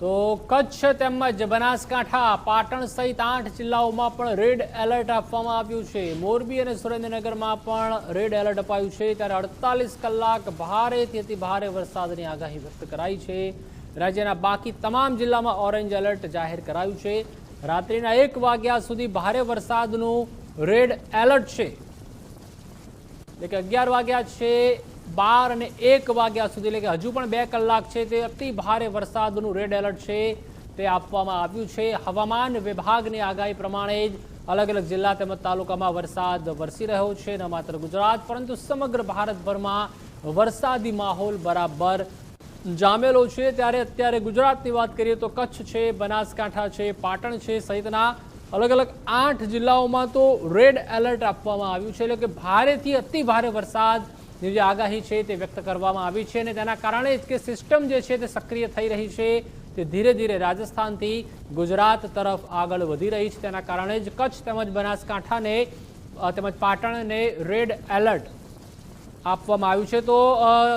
તો કચ્છ તેમજ બનાસકાંઠા, પાટણ સહિત આઠ જિલ્લાઓમાં પણ રેડ એલર્ટ આપવામાં આવ્યું છે. મોરબી અને સુરેન્દ્રનગરમાં પણ રેડ એલર્ટ અપાયું છે. ત્યારે અડતાલીસ કલાક ભારેથી અતિ ભારે વરસાદની આગાહી વ્યક્ત કરાઈ છે. રાજ્યના બાકી તમામ જિલ્લામાં ઓરેન્જ એલર્ટ જાહેર કરાયું છે. રાત્રિના એક વાગ્યા સુધી ભારે વરસાદનું રેડ એલર્ટ છે. એટલે કે અગિયાર વાગ્યા છે. બાર અને એક વાગ્યા સુધી, એટલે કે હજુ પણ બે કલાક છે તે અતિ ભારે વરસાદનું રેડ એલર્ટ છે તે આપવામાં આવ્યું છે. હવામાન વિભાગની આગાહી પ્રમાણે જ અલગ અલગ જિલ્લા તેમજ તાલુકામાં વરસાદ વરસી રહ્યો છે, ન માત્ર ગુજરાત, પરંતુ સમગ્ર ભારતભરમાં વરસાદી માહોલ બરાબર જામેલો છે. ત્યારે અત્યારે ગુજરાતની વાત કરીએ તો કચ્છ છે, બનાસકાંઠા છે, પાટણ છે સહિતના અલગ અલગ આઠ જિલ્લાઓમાં તો રેડ એલર્ટ આપવામાં આવ્યું છે. એટલે કે ભારેથી અતિ ભારે વરસાદની જે આગાહી છે તે વ્યક્ત કરવામાં આવી છે અને તેના કારણે જ કે સિસ્ટમ જે છે તે સક્રિય થઈ રહી છે. તે ધીરે ધીરે રાજસ્થાનથી ગુજરાત તરફ આગળ વધી રહી છે. તેના કારણે જ કચ્છ તેમજ બનાસકાંઠાને તેમજ પાટણને રેડ એલર્ટ આપવામાં આવ્યું છે. તો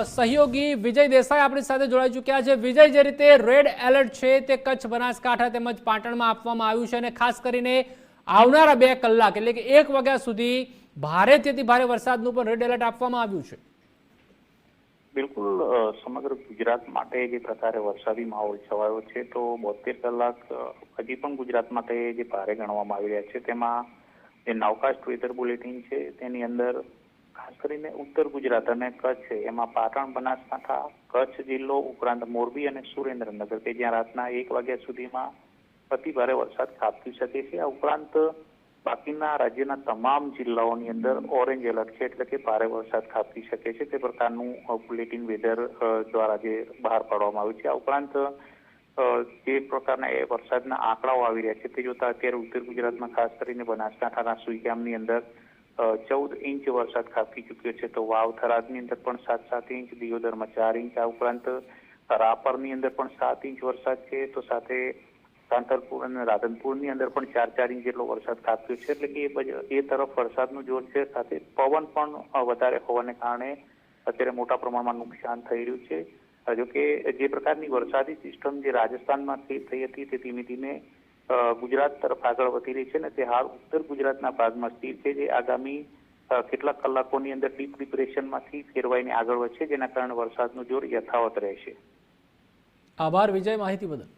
સહયોગી વિજય દેસાઈ આપણી સાથે જોડાઈ ચૂક્યા છે. વિજય, જે રીતે રેડ એલર્ટ છે તે કચ્છ, બનાસકાંઠા તેમજ પાટણમાં આપવામાં આવ્યું છે અને ખાસ કરીને આવનારા બે કલાક એટલે કે એક વાગ્યા સુધી ભારેથી તેથી ભારે વરસાદનું પણ રેડ એલર્ટ આપવામાં આવ્યું છે. બિલકુલ સમગ્ર ગુજરાત માટે જે પ્રકારે વરસાદી માહોલ છવાયો છે, તો બોતેર કલાક હજી પણ ગુજરાત માટે જે ભારે ગણવામાં આવી રહ્યા છે, તેમાં જે નવકાસ્ટ વેધર બુલેટિન છે, તેની અંદર ખાસ કરીને ઉત્તર ગુજરાત અને કચ્છ એમાં પાટણ, બનાસકાંઠા, કચ્છ જિલ્લો, ઉપરાંત મોરબી અને સુરેન્દ્રનગર, કે જ્યાં રાતના એક વાગ્યા સુધીમાં અતિ ભારે વરસાદ ખાબકી શકે છે. આ ઉપરાંત બાકીના રાજ્યના તમામ જિલ્લાઓની અંદર ઓરેન્જ એલર્ટ છે એટલે કે ભારે વરસાદ ખાબકી શકે છે. તે પ્રકારનું બુલેટિન વેધર દ્વારા જે બહાર પાડવામાં આવ્યું છે. આ ઉપરાંત જે પ્રકારના એ વરસાદના આંકડાઓ આવી રહ્યા છે તે જોતા અત્યારે ઉત્તર ગુજરાતમાં ખાસ કરીને બનાસકાંઠાના સુઈગામની અંદર ચૌદ ઇંચ વરસાદ ખાબકી ચૂક્યો છે. તો વાવ થરાદની અંદર પણ સાત સાત ઇંચ દિયોદરમાં ચાર ઇંચ. આ ઉપરાંત રાપરની અંદર પણ સાત ઇંચ વરસાદ છે. તો સાથે સાંતલપુર અને રાધનપુરની અંદર પણ ચાર ચાર ઇંચ જેટલો વરસાદ ખાબક્યો છે. એટલે કે એ તરફ વરસાદનું જોર છે. સાથે પવન પણ વધારે હોવાને કારણે અત્યારે મોટા પ્રમાણમાં નુકસાન થઈ રહ્યું છે. જો કે જે પ્રકારની વરસાદી સિસ્ટમ જે રાજસ્થાનમાં થઈ હતી તે ધીમે ધીમે ગુજરાત તરફ આગળ વધી રહી છે ને તે હાલ ઉત્તર ગુજરાતના ભાગમાં સ્થિર છે. જે આગામી કેટલાક કલાકોની અંદર ડીપ ડિપ્રેશનમાંથી ફેરવાઈને આગળ વધશે, જેના કારણે વરસાદનું જોર યથાવત રહેશે. આભાર. વિજય, માહિતી બદલ.